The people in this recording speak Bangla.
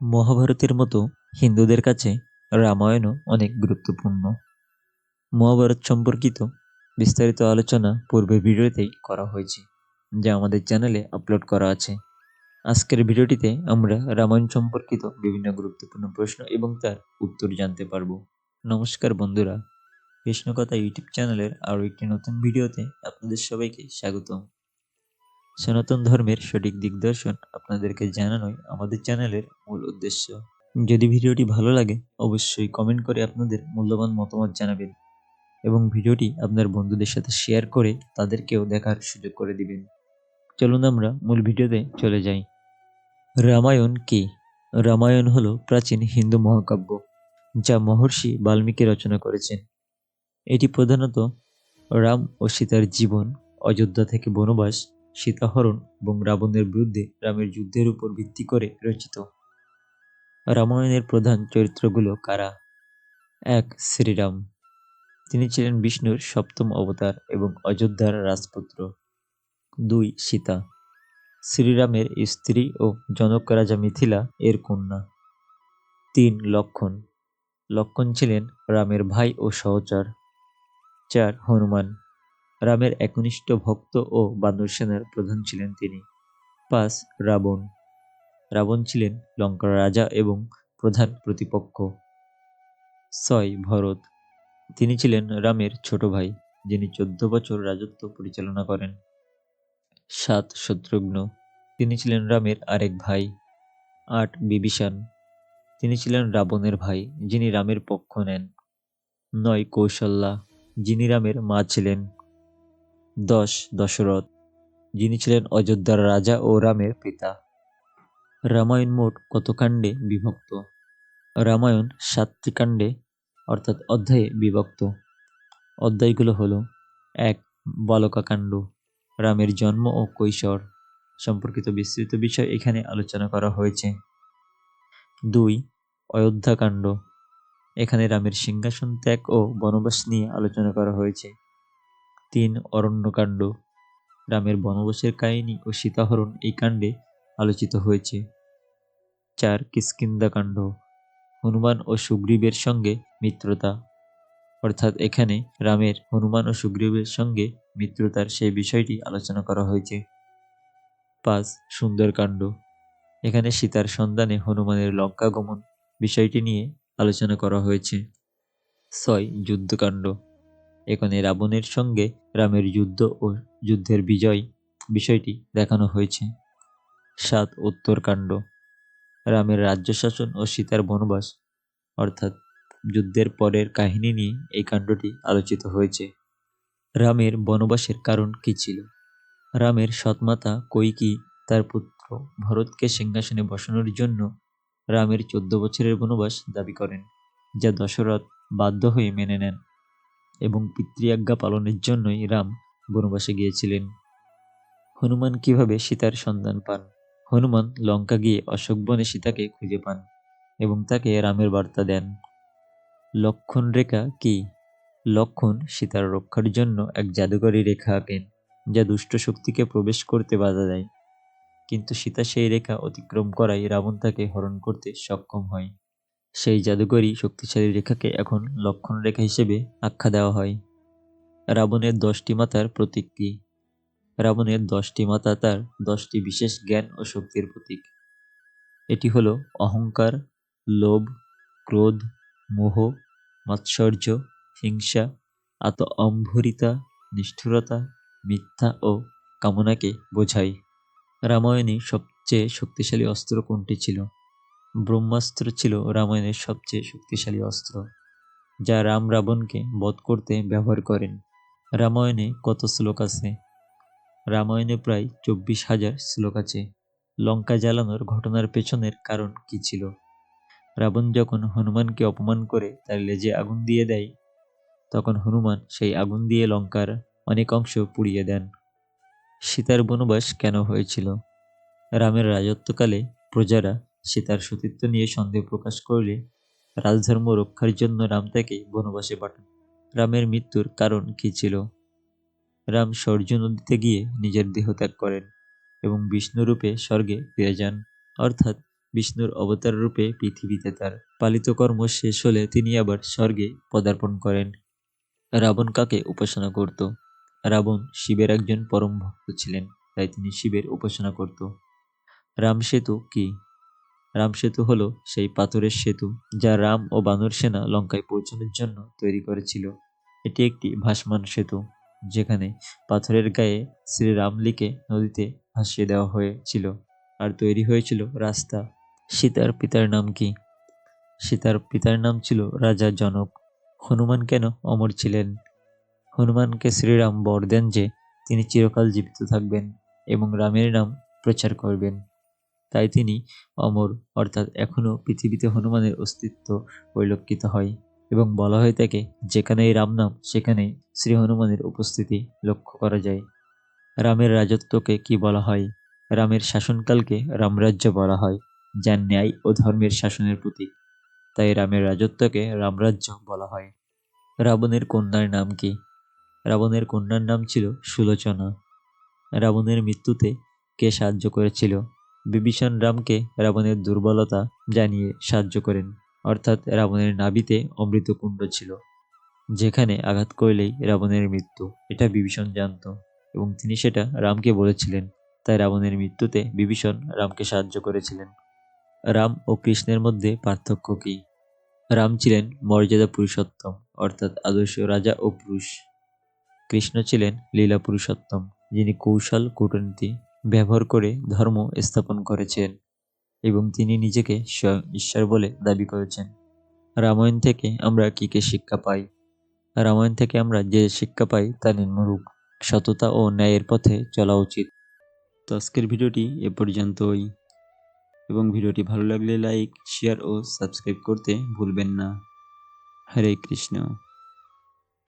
মহাভারতের মতো হিন্দুদের কাছে রামায়ণও অনেক গুরুত্বপূর্ণ। মহাভারত সম্পর্কিত বিস্তারিত আলোচনা পূর্বের ভিডিওতেই করা হয়েছে, যা আমাদের চ্যানেলে আপলোড করা আছে। আজকের ভিডিওটিতে আমরা রামায়ণ সম্পর্কিত বিভিন্ন গুরুত্বপূর্ণ প্রশ্ন এবং তার উত্তর জানতে পারব। নমস্কার বন্ধুরা, কৃষ্ণকথা ইউটিউব চ্যানেলের আরও একটি নতুন ভিডিওতে আপনাদের সবাইকে স্বাগতম। সনাতন ধর্মের সঠিক দিগদর্শন আপনাদেরকে জানানোই আমাদের চ্যানেলের মূল উদ্দেশ্য। যদি ভিডিওটি ভালো লাগে, অবশ্যই কমেন্ট করে আপনাদের মূল্যবান মতামত জানাবেন এবং ভিডিওটি আপনার বন্ধুদের সাথে শেয়ার করে তাদেরকেও দেখার সুযোগ করে দিবেন। চলুন আমরা মূল ভিডিওতে চলে যাই। রামায়ণ কি? রামায়ণ হল প্রাচীন হিন্দু মহাকাব্য, যা মহর্ষি বাল্মীকি রচনা করেছেন। এটি প্রধানত রাম ও সীতার জীবন, অযোধ্যা থেকে বনবাস সীতাহরণ এবং রাবণের বিরুদ্ধে রামের যুদ্ধের উপর ভিত্তি করে রচিত। রামায়ণের প্রধান চরিত্রগুলো কারা? এক, শ্রীরাম। তিনি ছিলেন বিষ্ণুর সপ্তম অবতার এবং অযোধ্যার রাজপুত্র। দুই, সীতা। শ্রীরামের স্ত্রী ও জনক রাজা মিথিলা এর কন্যা। তিন, লক্ষণ। লক্ষণ ছিলেন রামের ভাই ও সহচর। চার, হনুমান। রামের একনিষ্ঠ ভক্ত ও বানর সেনার প্রধান ছিলেন তিনি। পাঁচ, রাবণ। রাবণ ছিলেন লঙ্কার রাজা এবং প্রধান প্রতিপক্ষ। ছয়, ভরত। তিনি ছিলেন রামের ছোট ভাই, যিনি চোদ্দ বছর রাজত্ব পরিচালনা করেন। সাত, শত্রুঘ্ন। তিনি ছিলেন রামের আরেক ভাই। আট, বিভীষণ। তিনি ছিলেন রাবণের ভাই, যিনি রামের পক্ষ নেন। নয়, কৌশল্যা। যিনি রামের মা ছিলেন। দশ, দশরথ, যিনি ছিলেন অযোধ্যার রাজা ও রামের পিতা। রামায়ণ মোট কত কাণ্ডে বিভক্ত? রামায়ণ সাতটি কাণ্ডে অর্থাৎ অধ্যায়ে বিভক্ত। অধ্যায়গুলো হলো, এক, বালকাকাণ্ড, রামের জন্ম ও কৈশোর সম্পর্কিত বিস্তৃত বিষয় এখানে আলোচনা করা হয়েছে। দুই, অযোধ্যাকাণ্ড, এখানে রামের সিংহাসন ত্যাগ ও বনবাস নিয়ে আলোচনা করা হয়েছে। তিন অরণ্যকাণ্ড। রামের বনবাসের কাহিনী ও সীতাহরণ এই কাণ্ডে আলোচিত হয়েছে। চার কিষ্কিন্দাকাণ্ড হনুমান ও সুগ্রীবের সঙ্গে মিত্রতা। অর্থাৎ এখানে রামের হনুমান ও সুগ্রীবের সঙ্গে মিত্রতার সেই বিষয়টি আলোচনা করা হয়েছে। পাঁচ সুন্দরকাণ্ড, এখানে সীতার সন্ধানে হনুমানের লঙ্কা গমন বিষয়টি নিয়ে আলোচনা করা হয়েছে। ছয় যুদ্ধকাণ্ড এখানে রাবণের সঙ্গে রামের যুদ্ধ ও যুদ্ধের বিজয় বিষয়টি দেখানো হয়েছে। সাত উত্তরকাণ্ড। রামের রাজ্য শাসন ও সীতার বনবাস, অর্থাৎ যুদ্ধের পরের কাহিনী নিয়ে এই কাণ্ডটি আলোচিত হয়েছে। রামের বনবাসের কারণ কি ছিল? রামের সৎমাতা কৈকি তার পুত্র ভরতকে সিংহাসনে বসানোর জন্য রামের চোদ্দ বছরের বনবাস দাবি করেন, যা দশরথ বাধ্য হয়ে মেনে নেন। এবং পিতৃআজ্ঞা পালনের জন্যই রাম বনবাসে গিয়েছিলেন। হনুমান কীভাবে সীতার সন্ধান পান? হনুমান লঙ্কা গিয়ে অশোক বনে সীতাকে খুঁজে পান এবং তাকে রামের বার্তা দেন। লক্ষণ রেখা কি? লক্ষণ সীতার রক্ষার জন্য এক জাদুকরী রেখা আঁকেন, যা দুষ্ট শক্তিকে প্রবেশ করতে বাধা দেয়। কিন্তু সীতা সেই রেখা অতিক্রম করায় রাবণ তাকে হরণ করতে সক্ষম হয়। সেই জাদুকরী শক্তিশালী রেখাকে এখন লক্ষণ রেখা হিসেবে আখ্যা দেওয়া হয়। রাবণের দশটি মাতার প্রতীক কী? রাবণের দশটি মাতা তার দশটি বিশেষ জ্ঞান ও শক্তির প্রতীক। এটি হলো অহংকার, লোভ, ক্রোধ, মোহ, মাৎসর্য, হিংসা আত অম্ভরিতা, নিষ্ঠুরতা, মিথ্যা ও কামনাকে বোঝায়। রামায়ণে সবচেয়ে শক্তিশালী অস্ত্র কোনটি ছিল? ব্রহ্মাস্ত্র ছিল রামায়ণের সবচেয়ে শক্তিশালী অস্ত্র, যা রাম রাবণকে বধ করতে ব্যবহার করেন। রামায়ণে কত শ্লোক আছে? রামায়ণে প্রায় চব্বিশ হাজার শ্লোক আছে। লঙ্কা জ্বালানোর ঘটনার পেছনের কারণ কি ছিল? রাবণ যখন হনুমানকে অপমান করে তার লেজে আগুন দিয়ে দেয়, তখন হনুমান সেই আগুন দিয়ে লঙ্কার অনেক অংশ পুড়িয়ে দেন। সীতার বনবাস কেন হয়েছিল? রামের রাজত্বকালে প্রজারা সীতার সতীত্ব নিয়ে সন্দেহ প্রকাশ করলে রাজধর্ম রক্ষার জন্য রাম তাকে বনবাসে পাঠান। রামের মৃত্যুর কারণ কী ছিল? রাম সূর্য নদীতে গিয়ে নিজের দেহ ত্যাগ করেন এবং বিষ্ণুরূপে স্বর্গে ফিরে যান। অর্থাৎ বিষ্ণুর অবতার রূপে পৃথিবীতে তার পালিত কর্ম শেষ হলে তিনি আবার স্বর্গে পদার্পণ করেন। রাবণ কাকে উপাসনা করত? রাবণ শিবের একজন পরম ভক্ত ছিলেন, তাই তিনি শিবের উপাসনা করত। রাম সেতু কি? রাম সেতু হলো সেই পাথরের সেতু যা রাম ও বানর সেনা লঙ্কায় পৌঁছানোর জন্য তৈরি করেছিল। এটি একটি ভাসমান সেতু, যেখানে পাথরের গায়ে শ্রীরামলিকে নদীতে ভাসিয়ে দেওয়া হয়েছিল। আর তৈরি হয়েছিল রাস্তা। সীতার পিতার নাম কি? সীতার পিতার নাম ছিল রাজা জনক। হনুমান কেন অমর ছিলেন? হনুমানকে শ্রীরাম বর দেন যে তিনি চিরকাল জীবিত থাকবেন এবং রামের নাম প্রচার করবেন। তাই তিনি অমর, অর্থাৎ এখনও পৃথিবীতে হনুমানের অস্তিত্ব পরিলক্ষিত হয় এবং বলা হয়ে থাকে যেখানেই রাম নাম, সেখানেই শ্রী হনুমানের উপস্থিতি লক্ষ্য করা যায়। রামের রাজত্বকে কি বলা হয়? রামের শাসনকালকে রামরাজ্য বলা হয়, যা ন্যায় ও ধর্মের শাসনের প্রতীক। তাই রামের রাজত্বকে রামরাজ্য বলা হয়। রাবণের কন্যার নাম কি? রাবণের কন্যার নাম ছিল সুলোচনা। রাবণের মৃত্যুতে কে সাহায্য করেছিল? বিভীষণ রামকে রাবণের দুর্বলতা জানিয়ে সাহায্য করেন। অর্থাৎ রাবণের নাভিতে অমৃতকুণ্ড ছিল, যেখানে আঘাত করলেই রাবণের মৃত্যু। এটা বিভীষণ জানত এবং তিনি সেটা রামকে বলেছিলেন। তাই রাবণের মৃত্যুতে বিভীষণ রামকে সাহায্য করেছিলেন। রাম ও কৃষ্ণের মধ্যে পার্থক্য কি? রাম ছিলেন মর্যাদা পুরুষোত্তম, অর্থাৎ আদর্শ রাজা ও পুরুষ। কৃষ্ণ ছিলেন লীলা পুরুষোত্তম, যিনি কৌশল, কূটনীতি ব্যবহার করে ধর্ম স্থাপন করেছেন এবং তিনি নিজেকে ঈশ্বর বলে দাবি করেছেন। রামায়ণ থেকে আমরা কী কী শিক্ষা পাই? রামায়ণ থেকে আমরা যে শিক্ষা পাই তা নিম্নরূপ, সততা ও ন্যায়ের পথে চলা উচিত। তো আজকের ভিডিওটি এ পর্যন্তই। এবং ভিডিওটি ভালো লাগলে লাইক, শেয়ার ও সাবস্ক্রাইব করতে ভুলবেন না। হরে কৃষ্ণ।